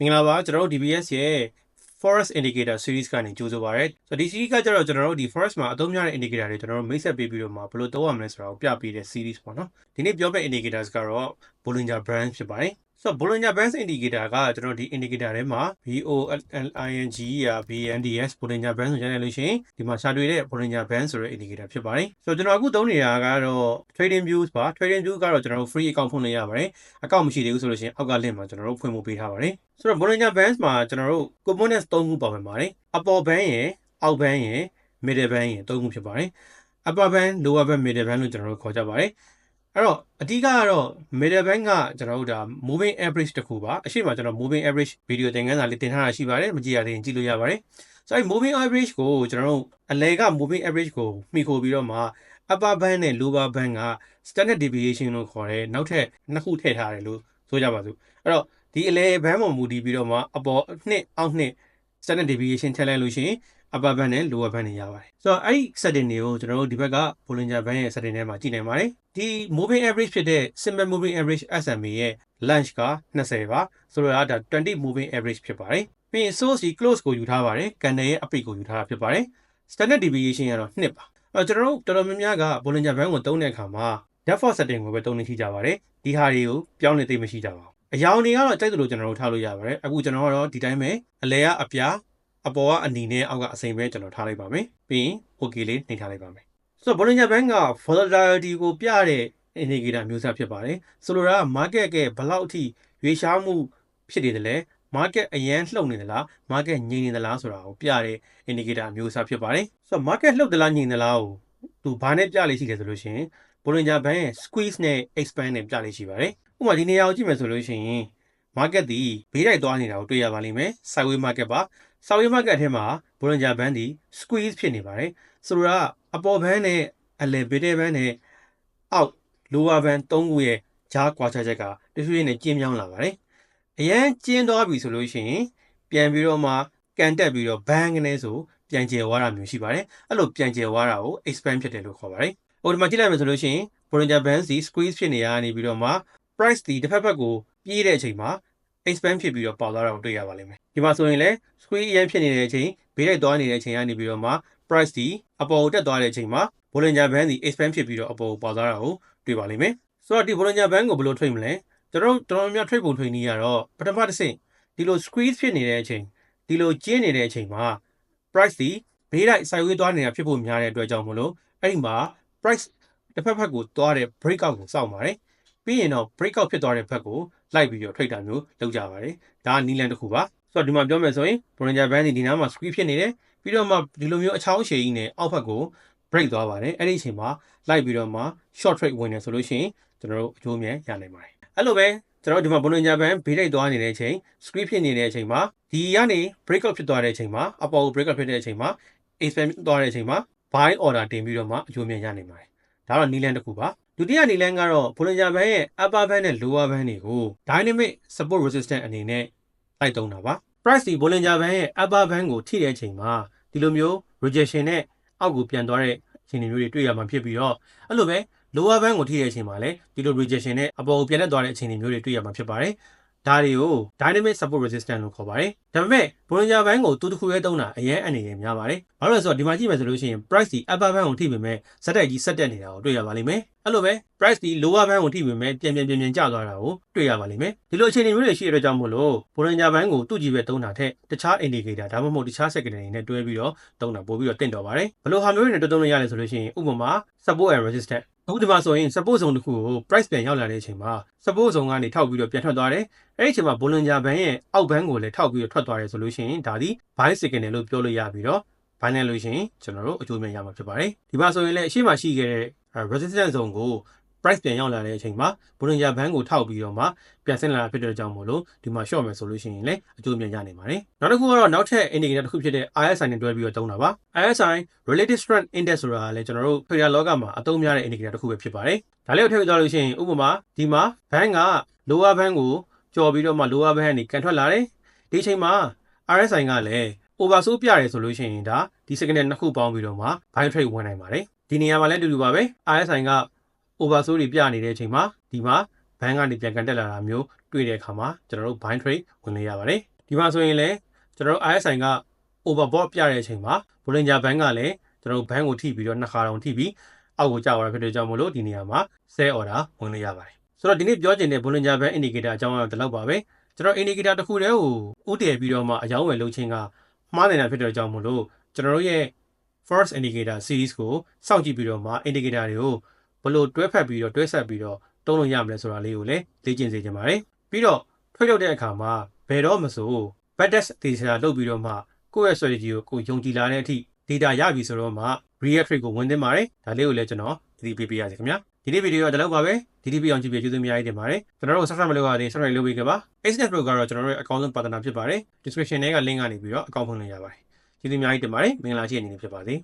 မင်္ဂလာပါကျွန်တော်တို့ DBS ရဲ့ forest indicator series ကနေကြိုဆိုပါရစေ။ဆိုတော့ဒီ series ကကျတော့ကျွန်တော်တို့ဒီ forest မှာအသုံးများတဲ့ indicator တွေကျွန်တော်တို့မိတ်ဆက်ပေးပြီးတော့မှဘယ်လိုသုံးရမလဲဆိုတာကိုပြပေးတဲ့ series ပေါ့နော်။ဒီနေ့ပြောမယ့် indicators ကတော့ Bollinger Bands ဖြစ်ပါတယ်။ ဆိုတော့ Bollinger Bands indicator ကကျွန်တော်တို့ဒီ indicator ထဲမှာ BOLING ရာ BNDS Bollinger Bands ဆိုကြတယ်လို့ရှိရင်ဒီမှာရှာတွေ့တဲ့ Bollinger Bands ဆိုတဲ့ indicator ဖြစ်ပါတယ်။ဆိုတော့ကျွန်တော်အခုသုံးနေတာကတော့ trading views ပါ trading view ကတော့ကျွန်တော်တို့ free account ဖွင့်လို့ရပါတယ်။ account မရှိသေးဘူးဆိုလို့ရှိရင်အောက်က link မှာကျွန်တော်တို့ဖွင့်ဖို့ပေးထားပါတယ်။ဆိုတော့ Bollinger Bands မှာကျွန်တော်တို့ components 3ခုပါဝင်ပါတယ်။အပေါ် band ရယ်အောက် band ရယ် middle band ရယ်3ခုဖြစ်ပါတယ်။ upper band lower band middle band လို့ကျွန်တော်တို့ခေါ်ကြပါတယ်။ အဲ့တော့အဓိကကတော့ middle band ကကျွန်တော်တို့ဒါ moving average တစ်ခုပါအရှိမကျွန်တော် moving average video သင်ခန်းစာလေးတင်ထားတာရှိပါတယ်မကြည့်ရသေးရင်ကြည့်လို့ရပါတယ်ဆိုတော့ moving average ကိုကျွန်တော်တို့အလဲက moving average ကိုမှီခိုပြီးတော့မှ upper band နဲ့ lower band က standard deviation လို့ခေါ်တယ်နောက်ထပ်နှစ်ခုထည့်ထားတယ်လို့ဆိုကြပါစို့အဲ့တော့ဒီအလဲ band ပေါ်မူတည်ပြီးတော့မှအပေါ်နှစ်အောက်နှစ် standard deviation ထည့်လိုက်လို့ရှိရင် upper band နဲ့ lower band တွေရပါတယ်ဆိုတော့အဲ့ဒီ setting တွေကိုကျွန်တော်တို့ဒီဘက်က Bollinger Band ရဲ့ setting ထဲမှာကြည့်နိုင်ပါတယ်ဒီ moving average ဖြစ်တဲ့ simple moving average SMA ရဲ့ lunge က20ပါဆိုတော့ဒါ20 moving average ဖြစ်ပါတယ်ပြီးရင် source ဒီ close ကိုယူထားပါတယ်ကန်နယ်ရဲ့အပိတ်ကိုယူထားတာဖြစ်ပါတယ် standard deviation ကတော့2ပါအဲ့တော့ကျွန်တော်တို့တော်တော်များများက Bollinger Band ကိုသုံးတဲ့အခါမှာ depth of setting ကိုပဲသုံးနေရှိကြပါတယ်ဒီဟာတွေကိုပြောင်းနေသိမရှိကြပါဘူးအယောင်တွေကတော့ကြိုက်သလိုကျွန်တော်တို့ထားလို့ရပါတယ်အခုကျွန်တော်ကတော့ဒီတိုင်းပဲအလဲကအပြား အပေါ်ကအနီနဲ့အောက်ကအစိမ်ပဲကျွန်တော်ထားလိုက်ပါမယ်ပြီးရင် okay လေးနှိပ်ထားလိုက်ပါမယ်ဆိုတော့ Bollinger Band က volatility ကိုပြတဲ့ indicator မျိုးစားဖြစ်ပါတယ်ဆိုလိုတာက market ကဘယ်လောက်အထိရွေးရှားမှုဖြစ်နေတယ်လဲ market အရန်လှုပ်နေသလား market ငြိမ်နေသလားဆိုတာကိုပြတဲ့ indicator မျိုးစားဖြစ်ပါတယ်ဆိုတော့ market လှုပ်သလားငြိမ်သလားကိုသူဘာနဲ့ပြလေးရှိတယ်ဆိုလို့ရှိရင် Bollinger Band ရဲ့ squeeze နဲ့ expand နဲ့ပြလေးရှိပါတယ်ဥပမာဒီနေရာကိုကြည့်မယ်ဆိုလို့ရှိရင် market ဒီဘေးတိုက်သွားနေတာကိုတွေ့ရပါလိမ့်မယ် sideways market ပါ sideways market ထဲမှာ Bollinger Band ဒီ squeeze ဖြစ်နေပါတယ်ဆိုတော့အပေါ် band နဲ့ elevated band နဲ့အောက် lower band 3ခုရဲ့ဂျားကွာခြားချက်ကတဖြည်းဖြည်းနဲ့ကျင်းမြောင်းလာပါတယ်အရန်ကျင်းသွားပြီဆိုလို့ရှိရင်ပြန်ပြီးတော့မှကန်တက်ပြီးတော့ band ကနေဆိုပြန်ကျယ်သွားတာမျိုးရှိပါတယ်အဲ့လိုပြန်ကျယ်သွားတာကို expand ဖြစ်တယ်လို့ခေါ်ပါတယ်ဟိုဒီမှာကြည့်လိုက်မယ်ဆိုလို့ရှိရင် Bollinger Band စီ squeeze ဖြစ်နေရနေပြီးတော့မှ price ဒီတစ်ဖက်ဖက်ကိုပြေးတဲ့အချိန်မှာ expand ဖြစ်ပြီးတော့ပေါသွားတာကိုတွေ့ရပါလိမ့်မယ်ဒီမှာဆိုရင်လည်း squeeze အရင်ဖြစ်နေတဲ့အချိန်ဘေးလိုက်သွားနေတဲ့အချိန်ကနေပြီးတော့မှ price ဒီအပေါ်ကိုတက်သွားတဲ့အချိန်မှာ Bollinger Band ဒီ expand ဖြစ်ပြီးတော့အပေါ်ကိုပေါသွားတာကိုတွေ့ပါလိမ့်မယ်ဆိုတော့ဒီ Bollinger Band ကိုဘယ်လို trade မလဲကျွန်တော်တို့တော်တော်များ trade ပုံ trade နည်းရတော့ပထမတစ်ဆင့်ဒီလို squeeze ဖြစ်နေတဲ့အချိန်ဒီလိုကျင်းနေတဲ့အချိန်မှာ price ဒီဘေးလိုက် sideways သွားနေတာဖြစ်ဖို့များတဲ့အတွက်ကြောင့်မလို့အဲ့ဒီမှာ price တစ်ဖက်ဖက်ကိုသွားတဲ့ breakout ကိုစောင့်ပါတယ် ပြီးရင်တော့ breakout ဖြစ်သွားတဲ့ဘက်ကိုလိုက်ပြီးတော့ trade တာမျိုးလုပ်ကြပါတယ်ဒါကနီလန်တစ်ခုပါဆိုတော့ဒီမှာပြောမယ်ဆိုရင် Bollinger Band ဒီနားမှာ squeeze ဖြစ်နေတယ်ပြီးတော့မှဒီလိုမျိုးအချောင်းရှည်ကြီးနဲ့အောက်ဘက်ကို break သွားပါတယ်အဲ့ဒီအချိန်မှာလိုက်ပြီးတော့မှ short trade ဝင်နေဆိုလို့ရှိရင်ကျွန်တော်တို့အကျိုးအမြတ်ရနိုင်ပါတယ်အဲ့လိုပဲကျွန်တော်ဒီမှာ Bollinger Band ဘေးတိုက်သွားနေတဲ့အချိန် squeeze ဖြစ်နေတဲ့အချိန်မှာဒီကနေ breakout ဖြစ်သွားတဲ့အချိန်မှာအပေါ်ကို breakout ဖြစ်တဲ့အချိန်မှာ expand သွားတဲ့အချိန်မှာ buy order တင်ပြီးတော့မှအကျိုးအမြတ်ရနိုင်ပါတယ်ဒါတော့နီလန်တစ်ခုပါ ဒုတိယနီလန်ကတော့ Bollinger Band ရဲ့ upper band နဲ့ lower band တွေကို dynamic support resistance အနေနဲ့လိုက်သုံးတာပါ price ဒီ Bollinger Band ရဲ့ upper band ကိုထိတဲ့အချိန်မှာဒီလိုမျိုး rejection နဲ့အောက်ကိုပြန်သွားတဲ့အခြေအနေမျိုးတွေတွေ့ရမှာဖြစ်ပြီးတော့အဲ့လိုပဲ lower band ကိုထိတဲ့အချိန်မှာလည်းဒီလို rejection နဲ့အပေါ်ကိုပြန်လက်သွားတဲ့အခြေအနေမျိုးတွေတွေ့ရမှာဖြစ်ပါတယ် ဒါတွေကို dynamic support resistance လို့ခေါ်ပါတယ်။ဒါပေမဲ့ Bollinger Band ကိုတူတစ်ခုရဲသုံးတာအရင်အနေနဲ့များပါတယ်။ဘာလို့လဲဆိုတော့ဒီမှာကြည့်မယ်ဆိုလို့ရှိရင် price ဒီ upper band ကိုထိပေမဲ့စက်တက်ကြီးဆက်တက်နေတာကိုတွေ့ရပါလိမ့်မယ်။အဲ့လိုပဲ price ဒီ lower band ကိုထိပေမဲ့ပြန်ပြန်ပြန်ပြန်ကျသွားတာကိုတွေ့ရပါလိမ့်မယ်။ဒီလိုအခြေအနေမျိုးတွေရှိတဲ့အတွက်ကြောင့်မို့လို့ Bollinger Band ကိုသူ့ကြည့်ပဲသုံးတာထက်တခြား indicator ဒါမှမဟုတ်တခြား secondary တွေနဲ့တွဲပြီးတော့သုံးတာပို့ပြီးတော့တင့်တော်ပါတယ်။ဘယ်လိုဟာမျိုးတွေနဲ့တွဲသုံးလို့ရလဲဆိုလို့ရှိရင်ဥပမာ support and resistance အခုဒီမှာဆိုရင် support zone တစ်ခုကို price ပြန်ရောက်လာတဲ့အချိန်မှာ support zone ကနေထောက်ပြီးတော့ပြန်ထွက်သွားတယ်။အဲ့ဒီအချိန်မှာ Bollinger Band ရဲ့အောက်ဘန်းကိုလည်းထောက်ပြီးတော့ထွက်သွားတယ်ဆိုလို့ရှိရင်ဒါဒီ buy signal လို့ပြောလို့ရပြီးတော့ buy နဲ့လို့ရှိရင်ကျွန်တော်တို့အကျိုးမြတ်ရမှာဖြစ်ပါတယ်။ဒီမှာဆိုရင်လည်းအရှိမရှိခဲ့တဲ့ resistance zone ကို price ပြန်ရောက်လာတဲ့အချိန်မှာ Bollinger Band ကိုထောက်ပြီးတော့မှပြန်ဆင်းလာတာဖြစ်တဲ့ကြောင့်မို့လို့ဒီမှာ short မယ်ဆိုလို့ရှိရင်လည်းအကျိုးမြတ်ရနိုင်ပါတယ်။နောက်တစ်ခုကတော့နောက်ထပ် indicator တစ်ခုဖြစ်တဲ့ RSI နဲ့တွဲပြီးတော့သုံးတာပါ။ RSI relative strength index ဆိုတာကလည်းကျွန်တော်တို့ trader လောကမှာအသုံးများတဲ့ indicator တစ်ခုပဲဖြစ်ပါတယ်။ဒါလေးကိုထည့်ပြသွားလို့ရှိရင်ဥပမာဒီမှာ band က lower band ကိုကျော်ပြီးတော့မှ lower band ကနေကန်ထွက်လာတယ်။ဒီအချိန်မှာ RSI ကလည်း oversold ပြတယ်ဆိုလို့ရှိရင်ဒါဒီ signal နှစ်ခုပေါင်းပြီးတော့မှ buy trade ဝင်နိုင်ပါတယ်။ဒီနေရာမှာလည်းအတူတူပါပဲ RSI က oversold တွေပြနေတဲ့အချိန်မှာဒီမှာဘန်းကနေပြန်ကန်တက်လာတာမျိုးတွေ့တဲ့အခါမှာကျွန်တော်တို့ bind trade ဝင်လို့ရပါတယ်ဒီမှာဆိုရင်လည်းကျွန်တော်တို့ RSI က overbought ပြတဲ့အချိန်မှာ Bollinger Band ကလည်းကျွန်တော်တို့ band ကိုထိပြီးတော့နှစ်ခါတောင်ထိပြီးအောက်ကိုကျသွားတာဖြစ်တဲ့ကြောင့်မလို့ဒီနေရာမှာ sell order ဝင်လို့ရပါတယ်ဆိုတော့ဒီနေ့ပြောချင်တဲ့ Bollinger Band indicator အကြောင်းအရာဒီလောက်ပါပဲကျွန်တော် indicator တစ်ခုတည်းကိုဥတည်ပြီးတော့မှအယောင်းဝယ်လုပ်ခြင်းကမှားနေတာဖြစ်တဲ့ကြောင့်မလို့ကျွန်တော်တို့ရဲ့ first indicator series ကိုစောင့်ကြည့်ပြီးတော့မှ indicator တွေကို ဘယ်လိုတွဲဖက်ပြီးတော့တွဲဆက်ပြီးတော့တုံးလို့ရမလဲဆိုတာလေးကိုလည်းလေ့ကျင့်စေချင်ပါတယ်ပြီးတော့ထွေးထုတ်တဲ့အခါမှာဘယ်တော့မဆို bad test data လုပ်ပြီးတော့မှကိုယ့်ရဲ့ strategy ကိုကိုယ်ယုံကြည်လာတဲ့အထိ data ရပြီဆိုတော့မှ real trade ကိုဝင်သင့်ပါတယ်ဒါလေးကိုလည်းကျွန်တော်သတိပေးပေးရစီခင်ဗျာဒီနေ့ဗီဒီယိုကဒီလောက်ပါပဲဒီဒီပြအောင်ကြည့်ပြကျေးဇူးအများကြီးတင်ပါတယ်ကျွန်တော်တို့ subscribe မလုပ်ရသေး subscribe လုပ်ပေးခဲ့ပါ Xnet Pro ကတော့ကျွန်တော်တို့ရဲ့အကောင့်ဆုံး partner ဖြစ်ပါတယ် description ထဲက link ကနေပြီးတော့အကောင့်ဖွင့်လို့ရပါတယ်ကျေးဇူးအများကြီးတင်ပါတယ်မင်္ဂလာရှိတဲ့နေ့ဖြစ်ပါစေ